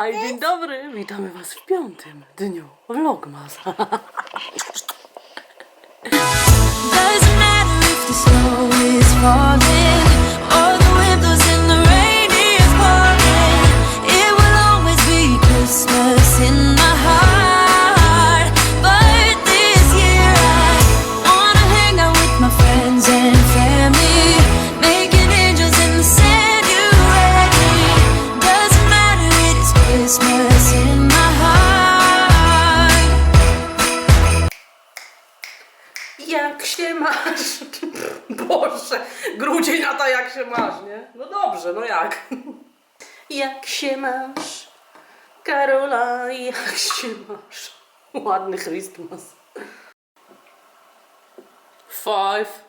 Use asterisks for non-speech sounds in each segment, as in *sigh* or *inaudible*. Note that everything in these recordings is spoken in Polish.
Hej, dzień dobry, witamy was w piątym dniu Vlogmas. *laughs* nie? No dobrze, no jak? *laughs* Jak się masz? Karola, *laughs* jak się masz? *laughs* Ładny Christmas. Five.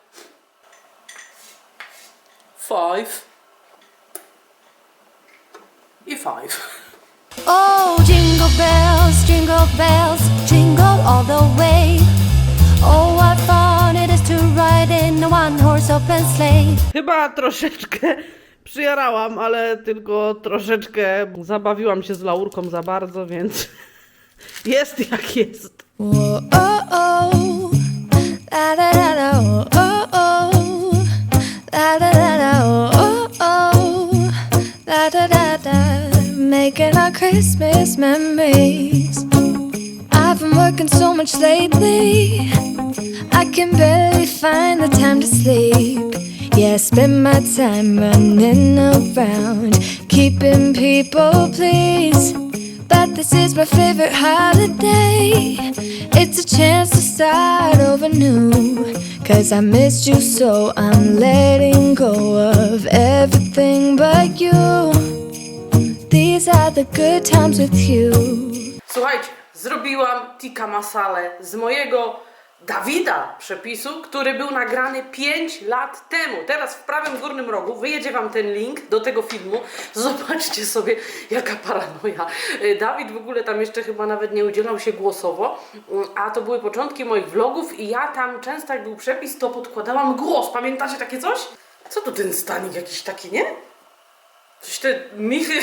Five. I five. Oh, jingle bells, jingle bells, jingle all the way. In a one horse open sleigh. Chyba troszeczkę *laughs* przyjarałam, ale tylko troszeczkę zabawiłam się z laurką za bardzo, więc *laughs* jest jak jest. Whoa, oh, oh, oh, oh, oh, oh, da da da, making our Christmas memories. I've been working so much lately, I can barely the time to sleep. Yeah, I spend my time running around, keeping people pleased. But this is my favorite holiday. It's a chance to start over new. Cause I missed you, so I'm letting go of everything but you. These are the good times with you. Słuchajcie, zrobiłam tikka masale z mojego Dawida przepisu, który był nagrany 5 lat temu. Teraz w prawym górnym rogu wyjedzie Wam ten link do tego filmu. Zobaczcie sobie, jaka paranoja. Y, Dawid w ogóle tam jeszcze chyba nawet nie udzielał się głosowo, Mm, a to były początki moich vlogów i ja tam często jak był przepis, to podkładałam głos. Pamiętacie takie coś? Co tu ten stanik jakiś taki, nie? Coś te michy.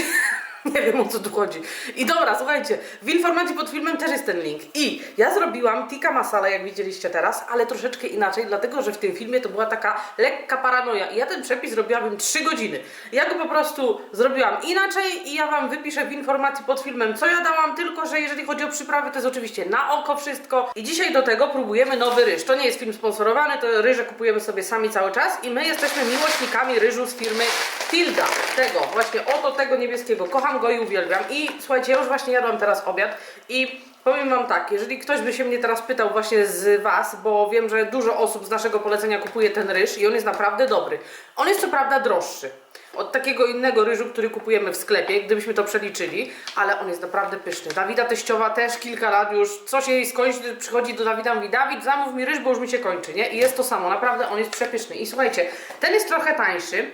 *laughs* Nie wiem o co tu chodzi. I dobra, słuchajcie, w informacji pod filmem też jest ten link. I ja zrobiłam tikka masala, jak widzieliście teraz, ale troszeczkę inaczej, dlatego że w tym filmie to była taka lekka paranoja. I ja ten przepis robiłabym 3 godziny. Ja go po prostu zrobiłam inaczej i ja wam wypiszę w informacji pod filmem, co ja dałam, tylko że jeżeli chodzi o przyprawy, to jest oczywiście na oko wszystko. I dzisiaj do tego próbujemy nowy ryż. To nie jest film sponsorowany, to ryże kupujemy sobie sami cały czas i my jesteśmy miłośnikami ryżu z firmy Tilda. Tego, właśnie oto tego niebieskiego. Kocham go i uwielbiam. I słuchajcie, ja już właśnie jadłam teraz obiad i powiem wam tak, jeżeli ktoś by się mnie teraz pytał właśnie z was, bo wiem, że dużo osób z naszego polecenia kupuje ten ryż i on jest naprawdę dobry. On jest co prawda droższy od takiego innego ryżu, który kupujemy w sklepie, gdybyśmy to przeliczyli, ale on jest naprawdę pyszny. Dawida teściowa też kilka lat już, co się jej skończy, przychodzi do Dawida, mówi Dawid, zamów mi ryż, bo już mi się kończy, nie? I jest to samo, naprawdę on jest przepyszny. I słuchajcie, ten jest trochę tańszy,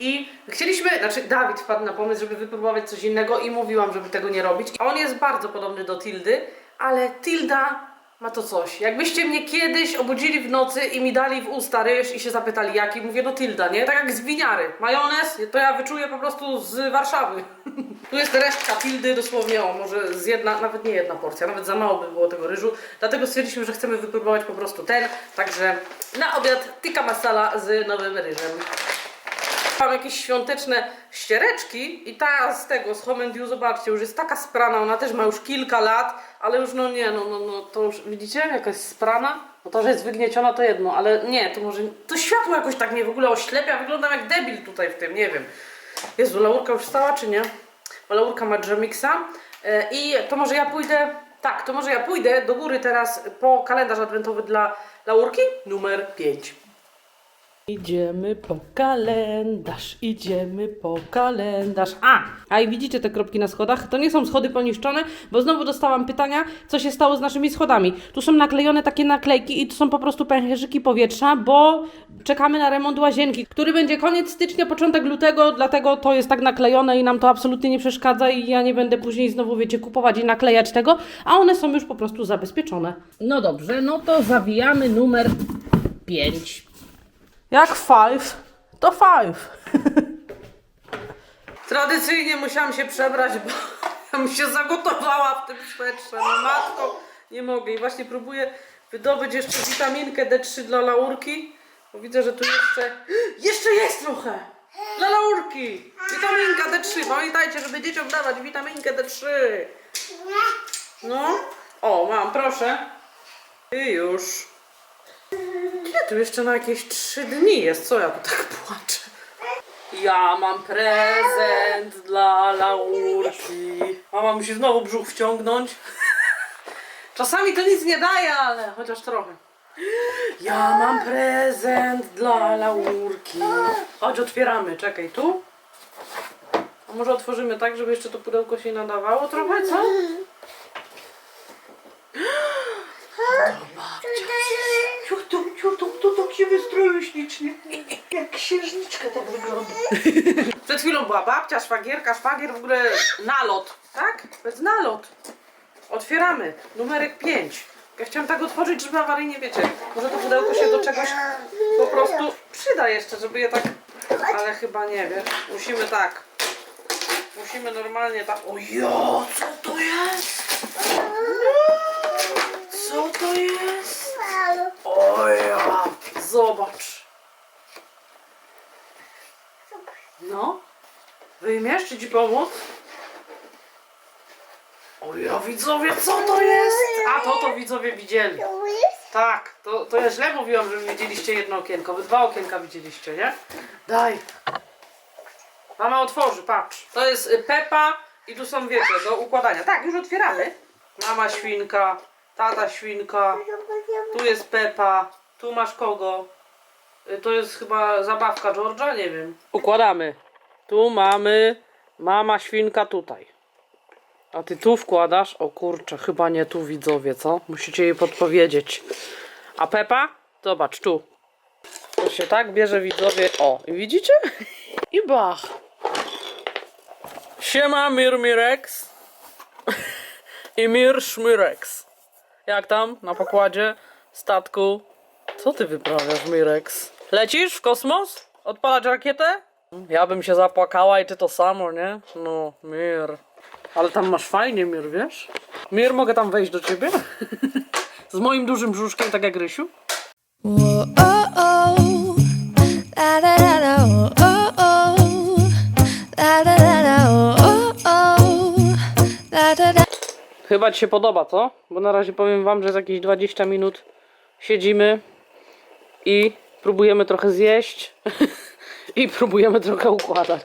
i chcieliśmy, znaczy Dawid wpadł na pomysł, żeby wypróbować coś innego i mówiłam, żeby tego nie robić. On jest bardzo podobny do Tildy, ale Tilda ma to coś. Jakbyście mnie kiedyś obudzili w nocy i mi dali w usta ryż i się zapytali jaki, mówię no Tilda, nie? Tak jak z winiary. Majonez, to ja wyczuję po prostu z Warszawy. *laughs* tu jest resztka Tildy, dosłownie o, może z jedna, nawet nie jedna porcja, nawet za mało by było tego ryżu. Dlatego stwierdziliśmy, że chcemy wypróbować po prostu ten. Także na obiad tikka masala z nowym ryżem. Mam jakieś świąteczne ściereczki i ta z tego, z Home You, zobaczcie, już jest taka sprana, ona też ma już kilka lat, ale już no nie, no, no, no to już, widzicie, jakaś sprana? No to, że jest wygnieciona to jedno, ale nie, to może, to światło jakoś tak mnie w ogóle oślepia, wyglądam jak debil tutaj w tym, nie wiem. Jezu, Laurka już wstała czy nie? Bo Laurka ma Dżemixa e, i to może ja pójdę, tak, to może ja pójdę do góry teraz po kalendarz adwentowy dla Laurki, numer 5. Idziemy po kalendarz, idziemy po kalendarz. A, a i widzicie te kropki na schodach? To nie są schody poniszczone, bo znowu dostałam pytania, co się stało z naszymi schodami. Tu są naklejone takie naklejki i to są po prostu pęcherzyki powietrza, bo czekamy na remont łazienki, który będzie koniec stycznia, początek lutego, dlatego to jest tak naklejone i nam to absolutnie nie przeszkadza i ja nie będę później znowu, wiecie, kupować i naklejać tego, a one są już po prostu zabezpieczone. No dobrze, no to zawijamy numer 5. Jak five, to five. Tradycyjnie musiałam się przebrać, bo *laughs* Ja bym się zagotowała w tym swetrze, no matko, nie mogę. I właśnie próbuję wydobyć jeszcze witaminkę D3 dla laurki, bo widzę, że tu jeszcze, *gasps* jeszcze jest trochę. Dla laurki! Witaminka D3, pamiętajcie, żeby dzieciom dawać witaminkę D3. No, o, mam, proszę. I już. Ile tu jeszcze na jakieś trzy dni jest? Co ja tu tak płaczę? Ja mam prezent dla Laurki. Mama musi znowu brzuch wciągnąć. *laughs* Czasami to nic nie daje, ale chociaż trochę. Ja mam prezent dla Laurki. Chodź, otwieramy. Czekaj, tu? A może otworzymy tak, żeby jeszcze to pudełko się nadawało trochę, co? Się wystroił ślicznie. Jak księżniczka tak wygląda. Przed chwilą była babcia, szwagierka, szwagier, w ogóle nalot, tak? To jest nalot. Otwieramy. Numerek 5. Ja chciałam tak otworzyć, żeby awaryjnie, wiecie, może to pudełko się do czegoś po prostu przyda jeszcze, żeby je tak... Ale chyba nie, wiesz? Musimy tak. Musimy normalnie tak... Ojo, co to jest? Co to jest? Oja, zobacz. No, wyjmiesz, czy ci pomóc? Oja, widzowie, co to jest? A to to widzowie widzieli. Tak, to, to ja źle mówiłam, że widzieliście jedno okienko. Wy dwa okienka widzieliście, nie? Daj. Mama otworzy, patrz. To jest y, Pepa i tu są, wiecie, do układania. Tak, już otwieramy. Mama świnka, tata świnka, tu jest Pepa, tu masz kogo. Y, To jest chyba zabawka George'a, nie wiem. Układamy. Tu mamy mama świnka tutaj. A ty tu wkładasz? O kurczę, chyba nie tu widzowie, co? Musicie jej podpowiedzieć. A Pepa? Zobacz, tu. To się tak bierze widzowie. O, i widzicie? *laughs* I bach. Siema Mirmirex. *laughs* I Mir Szmyrex. Jak tam na pokładzie statku? Co ty wyprawiasz, Mirex? Lecisz w kosmos? Odpalać rakietę? Ja bym się zapłakała i ty to samo, nie? No, Mir. Ale tam masz fajnie, Mir, wiesz? Mir, mogę tam wejść do ciebie? *laughs* Z moim dużym brzuszkiem, tak jak Rysiu? Chyba ci się podoba, co? Bo na razie powiem wam, że jakieś 20 minut siedzimy i próbujemy trochę zjeść *laughs* i próbujemy trochę układać.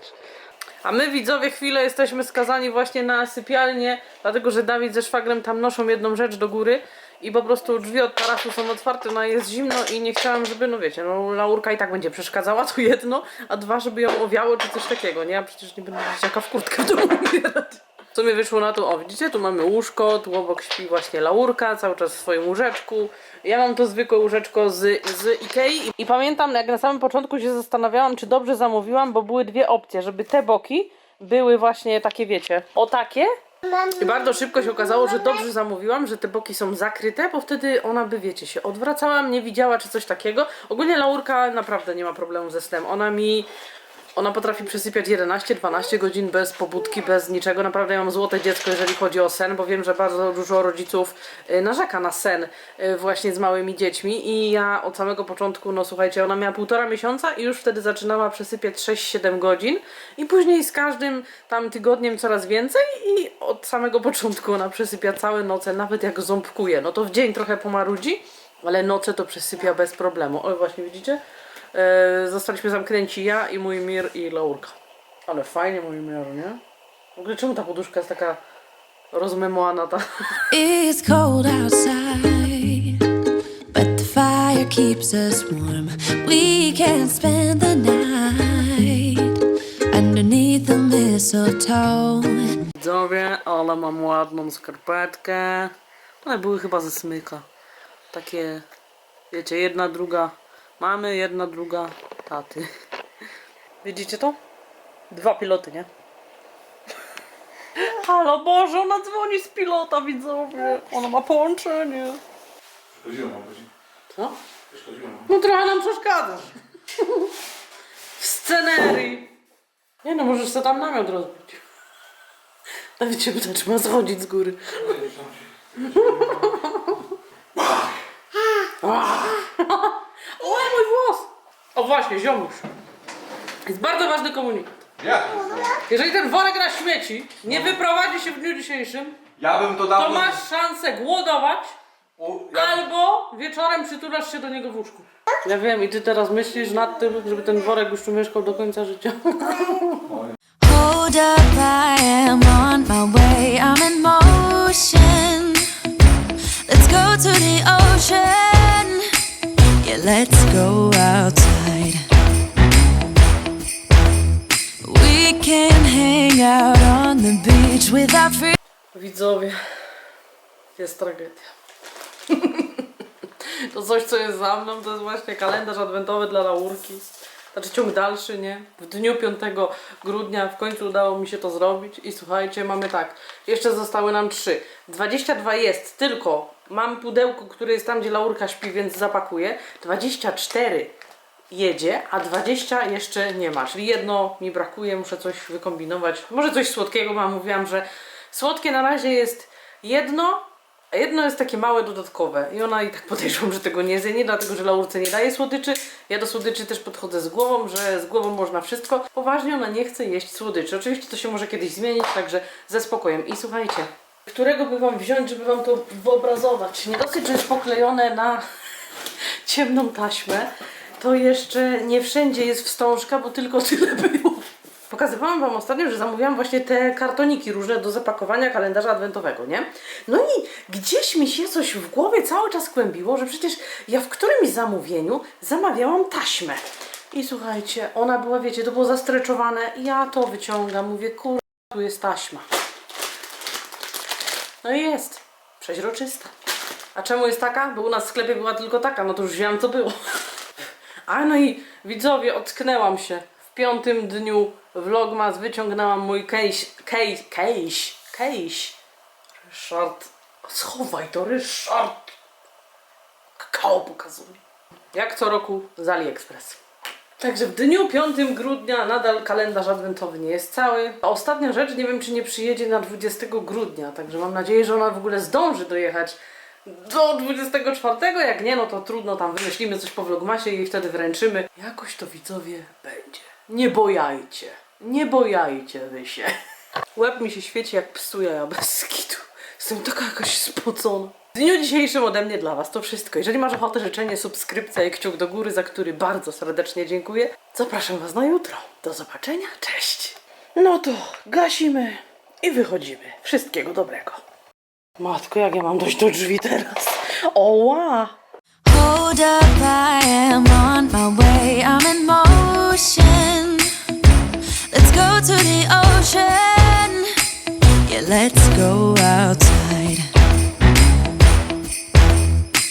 A my widzowie chwilę jesteśmy skazani właśnie na sypialnię, dlatego że Dawid ze szwagrem tam noszą jedną rzecz do góry i po prostu drzwi od tarasu są otwarte, no jest zimno i nie chciałam, żeby, no wiecie, no laurka i tak będzie przeszkadzała, to jedno, a dwa, żeby ją owiało czy coś takiego, nie? Ja przecież nie będę dzieciaka w kurtkę w domu ubierać. Co mi wyszło na to, o widzicie, tu mamy łóżko, tu obok śpi właśnie laurka, cały czas w swoim łóżeczku. Ja mam to zwykłe łóżeczko z, z Ikei i pamiętam, jak na samym początku się zastanawiałam, czy dobrze zamówiłam, bo były dwie opcje, żeby te boki były właśnie takie, wiecie, o takie. I bardzo szybko się okazało, że dobrze zamówiłam, że te boki są zakryte, bo wtedy ona by, wiecie, się odwracała, nie widziała czy coś takiego. Ogólnie laurka naprawdę nie ma problemu ze snem. Ona mi ona potrafi przesypiać 11-12 godzin bez pobudki, bez niczego. Naprawdę mam złote dziecko, jeżeli chodzi o sen, bo wiem, że bardzo dużo rodziców y, narzeka na sen y, właśnie z małymi dziećmi i ja od samego początku, no słuchajcie, ona miała półtora miesiąca i już wtedy zaczynała przesypiać 6-7 godzin i później z każdym tam tygodniem coraz więcej i od samego początku ona przesypia całe noce, nawet jak ząbkuje. No to w dzień trochę pomarudzi, ale noce to przesypia bez problemu. Oj, właśnie widzicie? E, zostaliśmy zamknięci ja i mój Mir i Laurka. Ale fajnie mój Mir, nie? W ogóle czemu ta poduszka jest taka rozmemłana ta? It's cold outside, but the fire keeps us warm. We can spend the night underneath the mistletoe. Widzowie, ale mam ładną skarpetkę. One były chyba ze smyka. Takie, wiecie, jedna, druga mamy, jedna, druga taty. *laughs* Widzicie to? Dwa piloty, nie? *laughs* Halo Boże, ona dzwoni z pilota, widzowie. Ona ma połączenie. Przeszkodziło godzin. Co? Przeszkodziło mam. No trochę nam przeszkadzasz. *laughs* W scenerii. Nie no, możesz sobie tam namiot rozbić. A wiecie, pyta, czy ma schodzić z góry. No się- mój włos! O właśnie, ziomuś. Jest bardzo ważny komunikat. Jak? Jeżeli ten worek na śmieci nie wyprowadzi się w dniu dzisiejszym, Ja bym to to masz szansę głodować U, ja... albo wieczorem przytulasz się do niego w łóżku. Ja wiem i ty teraz myślisz nad tym, żeby ten worek już tu mieszkał do końca życia. Hold up, I am on my way. I'm in motion. Let's go to the ocean. Yeah, let's go outside. Widzowie, jest tragedia. *laughs* To coś, co jest za mną, to jest właśnie kalendarz adwentowy dla Laurki. Znaczy ciąg dalszy, nie? W dniu 5 grudnia w końcu udało mi się to zrobić i słuchajcie, mamy tak, jeszcze zostały nam trzy. 22 jest, tylko mam pudełko, które jest tam, gdzie Laurka śpi, więc zapakuję. 24 jedzie, a 20 jeszcze nie ma. Czyli jedno mi brakuje, muszę coś wykombinować. Może coś słodkiego, bo mówiłam, że słodkie na razie jest jedno, a jedno jest takie małe dodatkowe. I ona i tak podejrzewam, że tego nie zje, nie dlatego, że Laurce nie daje słodyczy. Ja do słodyczy też podchodzę z głową, że z głową można wszystko. Poważnie ona nie chce jeść słodyczy. Oczywiście to się może kiedyś zmienić, także ze spokojem. I słuchajcie, którego by wam wziąć, żeby wam to wyobrazować? Nie dosyć, że jest poklejone na ciemną taśmę, to jeszcze nie wszędzie jest wstążka, bo tylko tyle było. Pokazywałam Wam ostatnio, że zamówiłam właśnie te kartoniki różne do zapakowania kalendarza adwentowego, nie? No i gdzieś mi się coś w głowie cały czas kłębiło, że przecież ja w którymś zamówieniu zamawiałam taśmę. I słuchajcie, ona była, wiecie, to było zastreczowane. Ja to wyciągam, mówię, kur... tu jest taśma. No i jest. Przeźroczysta. A czemu jest taka? Bo u nas w sklepie była tylko taka, no to już wziąłem co było. A no i widzowie, ocknęłam się. W piątym dniu vlogmas wyciągnęłam mój case, case, case, case. Ryszard, schowaj to, Ryszard. Kakao pokazuje. Jak co roku z AliExpress. Także w dniu 5 grudnia nadal kalendarz adwentowy nie jest cały. A ostatnia rzecz, nie wiem czy nie przyjedzie na 20 grudnia, także mam nadzieję, że ona w ogóle zdąży dojechać do 24. Jak nie, no to trudno, tam wymyślimy coś po vlogmasie i wtedy wręczymy. Jakoś to widzowie będzie. Nie bojajcie. Nie bojajcie wy się. *laughs* Łeb mi się świeci jak psu jaja bez skitu. Jestem taka jakaś spocona. W dniu dzisiejszym ode mnie dla Was to wszystko. Jeżeli masz ochotę, życzenie, subskrypcja i kciuk do góry, za który bardzo serdecznie dziękuję, zapraszam Was na jutro. Do zobaczenia, cześć! No to gasimy i wychodzimy. Wszystkiego dobrego. Matko, jak ja mam dojść do drzwi teraz? Oła! Hold up, I am on my way. I'm in motion. Let's go to the ocean. Yeah, let's go outside.